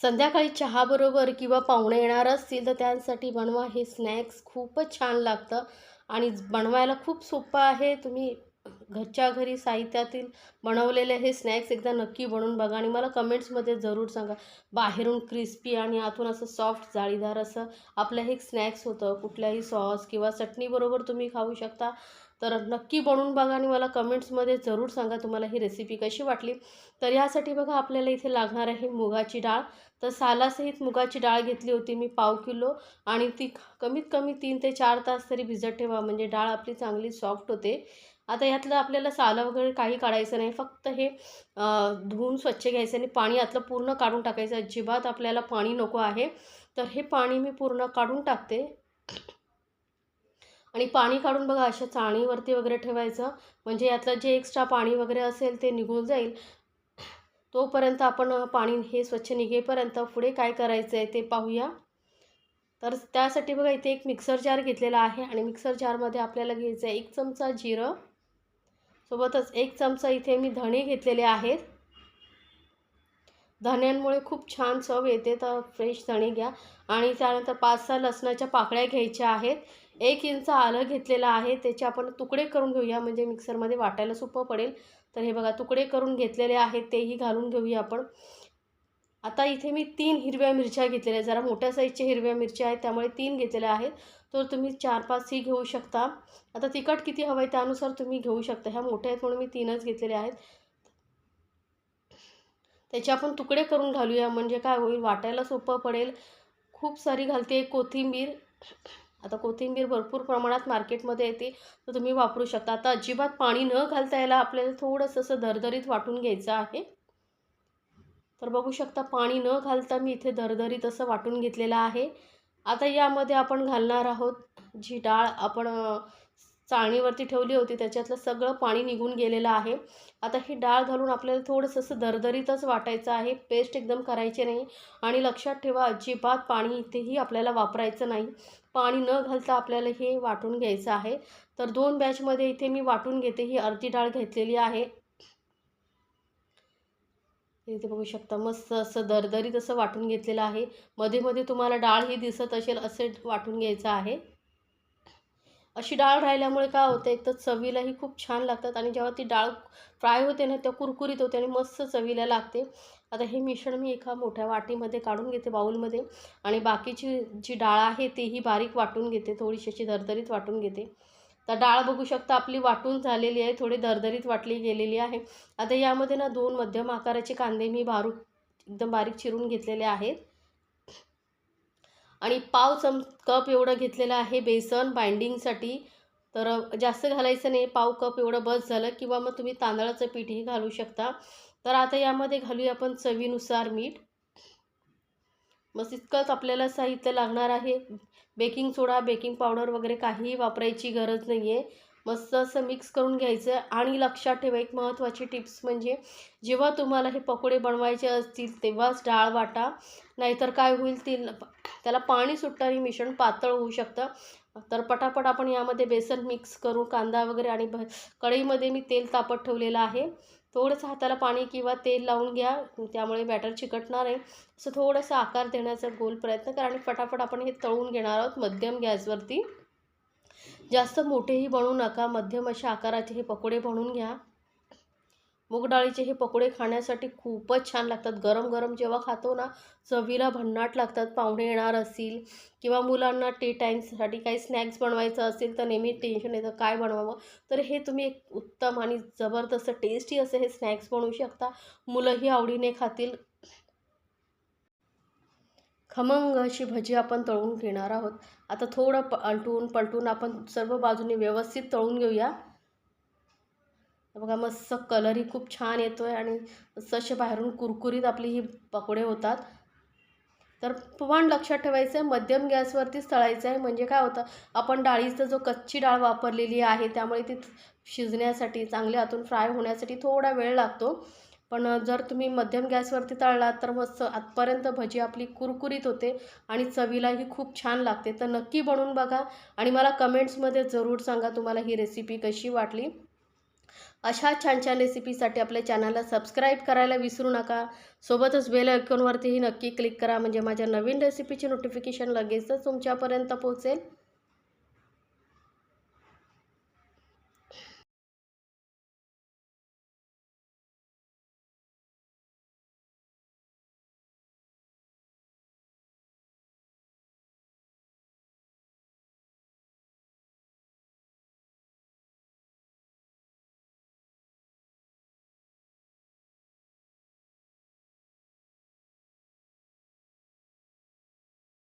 संध्याकाळी चहाबरोबर किंवा पाहुणे येणार असतील तर त्यांसाठी बनवा. हे स्नॅक्स खूपच छान लागतं आणि बनवायला खूप सोपं आहे. तुम्ही घरच्या घरी साहित्यातील बनवलेले हे स्नॅक्स एकदा नक्की बनवून बघा आणि मला कमेंट्समध्ये जरूर सांगा. बाहेरून क्रिस्पी आणि आतून असं सॉफ्ट जाळीदार असं आपलं हे स्नॅक्स होतं. कुठल्याही सॉस किंवा चटणीबरोबर तुम्ही खाऊ शकता. तर नक्की बनवून बघा आणि मला कमेंट्समध्ये जरूर सांगा तुम्हाला ही रेसिपी कशी वाटली. तर यासाठी बघा आपल्याला इथे लागणार आहे मुगाची डाळ. तर सालासहित मुगाची डाळ घेतली होती मी पाव किलो आणि ती कमीत कमी तीन ते चार तास तरी भिजत ठेवा म्हणजे डाळ आपली चांगली सॉफ्ट होते. आता यातलं आपल्याला सालं वगैरे काही काढायचं नाही फक्त हे धुवून स्वच्छ घ्यायचं आणि पाणी यातलं पूर्ण काढून टाकायचं. अजिबात आपल्याला पाणी नको आहे. तर हे पाणी मी पूर्ण काढून टाकते. आणि पाणी काढून बघा अशा चाळणीवरती वगैरे ठेवायचं. म्हणजे यातलं जे एक्स्ट्रा पाणी वगैरे असेल ते निघून जाईल. तोपर्यंत आपण पाणी हे स्वच्छ निघेपर्यंत पुढे काय करायचं आहे ते पाहूया. तर त्यासाठी बघा इथे एक मिक्सर जार घेतलेला आहे आणि मिक्सर जारमध्ये आपल्याला घ्यायचं आहे एक चमचा जिरं. सोबतच एक चमचा इथे मी धणे घेतलेले आहेत. धण्यांमुळे खूप छान चव येते तर फ्रेश धणे घ्या. आणि त्यानंतर पाच सहा लसणाच्या पाकळ्या घ्यायच्या आहेत. एक इंच आलं घेतलेलं आहे त्याचे आपण तुकडे करून घेऊया. म्हणजे मिक्सरमध्ये वाटायला सोपं पडेल. तर हे बघा तुकडे करून घेतलेले आहेत तेही घालून घेऊया आपण. आता इथे मी तीन हिरव्या मिरच्या घेतलेल्या जरा मोठ्या साईजच्या हिरव्या मिरच्या आहेत त्यामुळे तीन घेतलेल्या आहेत. तर तुम्ही चार पाच ही घेऊ शकता. आता तिखट किती हवं आहे त्यानुसार तुम्ही घेऊ शकता. ह्या मोठ्या आहेत म्हणून मी तीनच घेतलेल्या आहेत. त्याचे आपण तुकडे करून घालूया. म्हणजे काय होईल वाटायला सोपं पडेल. खूप सारी घालते कोथिंबीर. आता कोथिंबीर भरपूर प्रमाणात मार्केटमध्ये येते तर तुम्ही वापरू शकता. आता अजिबात पाणी न घालता यायला आपल्याला थोडंसं असं दरदरीत वाटून घ्यायचं आहे. तर बघू शकता पाणी न घालता मी इथे दरदरीत असं वाटून घेतलेलं आहे. आता यामध्ये आपण घालणार आहोत जी डाळ आपण चाळणीवरती ठेवली होती. त्याच्यातलं सगळं पाणी निघून गेलेलं आहे. आता ही डाळ घालून आपल्याला थोडंसं असं दरदरीतच वाटायचं आहे. पेस्ट एकदम करायचे नाही. आणि लक्षात ठेवा अजिबात पाणी इथेही आपल्याला वापरायचं नाही. पाणी न घालता आपल्याला हे वाटून घ्यायचं आहे. तर दोन बॅचमध्ये इथे मी वाटून घेते. ही अर्धी डाळ घेतलेली आहे. इथे बघू शकता मस्त असं दरदरीत असं वाटून घेतलेलं आहे. मध्ये मध्ये तुम्हाला डाळ ही दिसत असेल असे वाटून घ्यायचं आहे. अशी डाळ राहिल्यामुळे काय होतं एक तर चवीलाही खूप छान लागतात आणि जेव्हा ती डाळ फ्राय होते ना तेव्हा कुरकुरीत होते आणि मस्त चवीला लागते. आता हे मिश्रण मी एका मोठ्या वाटीमध्ये काढून घेते बाऊलमध्ये आणि बाकीची जी डाळ आहे तीही बारीक वाटून घेते थोडीशी अशी दरदरीत वाटून घेते. तर डाळ बघू शकता आपली वाटून झालेली आहे थोडी दरदरीत वाटली गेलेली आहे. आता यामध्ये ना दोन मध्यम आकाराचे कांदे मी बारू एकदम बारीक चिरून घेतलेले आहेत. आणि पाव चम कप एवढं घेतलेलं आहे बेसन बाइंडिंगसाठी. तर जास्त घालायचं नाही पाव कप एवढं बस झालं किंवा मग तुम्ही तांदळाचं पीठही घालू शकता. तर आता यामध्ये घालूया आपण चवीनुसार मीठ. मग इतकंच आपल्याला साहित्य लागणार आहे. बेकिंग सोडा बेकिंग पावडर वगैरे काहीही वापरायची गरज नाही आहे मस्त असं मिक्स करून घ्यायचं. आणि लक्षात ठेवा एक महत्त्वाची टिप्स म्हणजे जेव्हा तुम्हाला हे पकोडे बनवायचे असतील तेव्हाच डाळ वाटा. नाहीतर काय होईल ती त्याला पाणी सुटणारी मिश्रण पातळ होऊ शकतं. तर पटापट आपण यामध्ये बेसन मिक्स करू कांदा वगैरे आणि भ कढईमध्ये मी तेल तापत ठेवलेलं आहे. थोडंसं हाताला पाणी किंवा तेल लावून घ्या त्यामुळे बॅटर चिकटणार आहे असं थोडंसं आकार देण्याचा गोल प्रयत्न करा आणि पटापट आपण हे तळून घेणार आहोत मध्यम गॅसवरती. जास्त मोठेही बनवू नका मध्यम अशा आकाराचे हे पकोडे बनवून घ्या. मूगडाळीचे हे पकोडे खाण्यासाठी खूपच छान लागतात. गरम गरम जेव्हा खातो ना चवीला भन्नाट लागतात. पाहुणे येणार असतील किंवा मुलांना टी टाईमसाठी काही स्नॅक्स बनवायचं असेल तर नेहमी टेन्शन येतं काय बनवावं? तर हे तुम्ही एक उत्तम आणि जबरदस्त टेस्टी असे हे स्नॅक्स बनवू शकता. मुलंही आवडीने खातील. खमंग अशी भजी आपण तळून घेणार आहोत. आता थोडं पलटून पलटून आपण सर्व बाजूने व्यवस्थित तळून घेऊया. बघा मस्त कलरही खूप छान येतो आहे आणि मस्त बाहेरून कुरकुरीत आपली ही पकोडे होतात. तर पण लक्षात ठेवायचं आहे मध्यम गॅसवरतीच तळायचं आहे म्हणजे काय होतं आपण डाळीचं जो कच्ची डाळ वापरलेली आहे त्यामुळे ती शिजण्यासाठी चांगल्या हातून फ्राय होण्यासाठी थोडा वेळ लागतो. पण जर तुम्ही मध्यम गॅसवरती तळलात तर मस्त आतपर्यंत भजी आपली कुरकुरीत होते आणि चवीलाही खूप छान लागते. तर नक्की बनवून बघा आणि मला कमेंट्समध्ये जरूर सांगा तुम्हाला ही रेसिपी कशी वाटली. अशा छान छान रेसिपीसाठी आपल्या चॅनलला सबस्क्राईब करायला विसरू नका. सोबतच बेल आयकॉनवरतीही नक्की क्लिक करा म्हणजे माझ्या नवीन रेसिपीची नोटिफिकेशन लगेचच तुमच्यापर्यंत पोहोचेल.